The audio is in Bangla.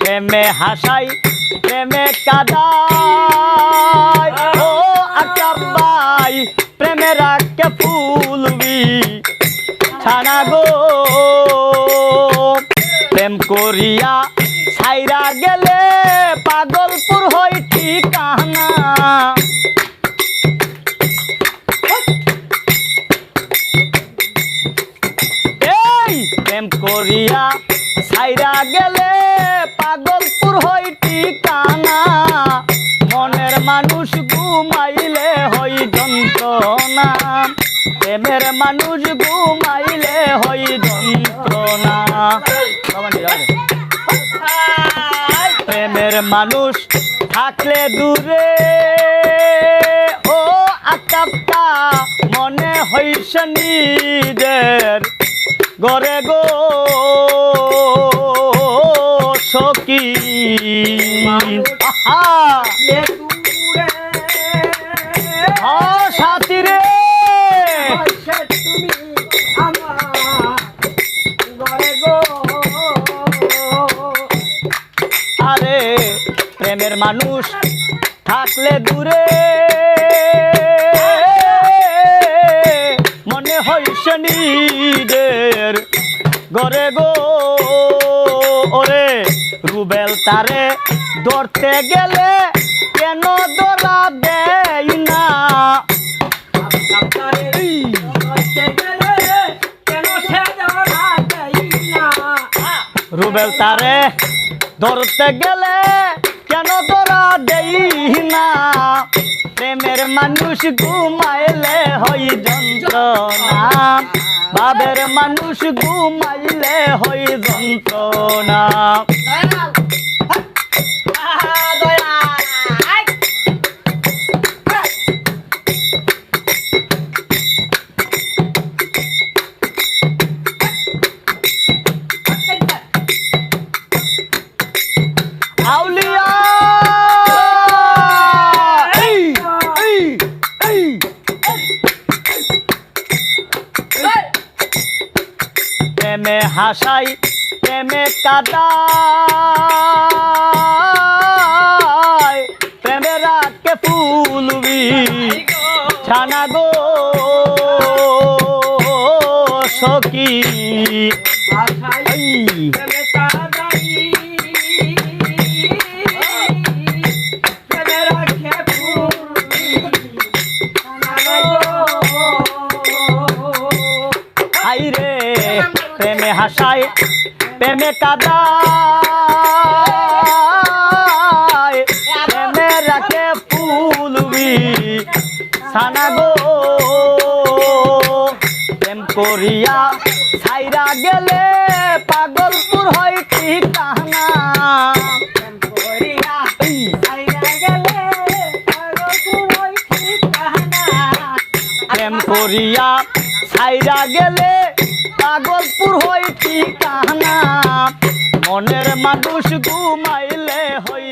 প্রেমে হাসাই, প্রেমে কাদাই। ও আকাবাই প্রেমে রাখকে ফুলবি ছানা গো, প্রেম করিয়া ছাইরা গেলে পাগলপুর হই ঠিকানা। প্রেম করিয়া ছাইরা গেলে পাগলপুর হই ঠিকানা। মনের মানুষ ঘুমাইলে হই যন্ত্রণা। প্রেমের মানুষ ঘুমাইলে হই যন্ত্রণা। প্রেমের মানুষ থাকলে দূরে। ও আকাপটা মনে হইছে নিজের। গরে গো সখী। সাথী রে আরে প্রেমের মানুষ থাকলে দূরে। মনে হইছে নিজের গরে গো। তারে ধরতে গেলে কেন ধরা না? রুবেল তারে ধরতে গেলে কেন ধরা দেই না? প্রেমের মানুষ ঘুমাইলে হই যন্ত্রণা। বাবের মানুষ ঘুমাইলে হই যন্ত্রণা। প্রেমে হাসাই প্রেমে কাদাই প্রেমে রাতকে ফুলবি ছানা গো সখী। প্রেমে হাসায়, প্রেমে কাদায়, প্রেমে রাখে ফুলবি সানা গো। প্রেম করিয়া ছাইরা গেলে পাগলপুর হয় ঠিকানা। প্রেম করিয়া ছাইরা গেলে পাগলপুর হই ঠিকানা মনের মানুষ ঘুমাইলে হই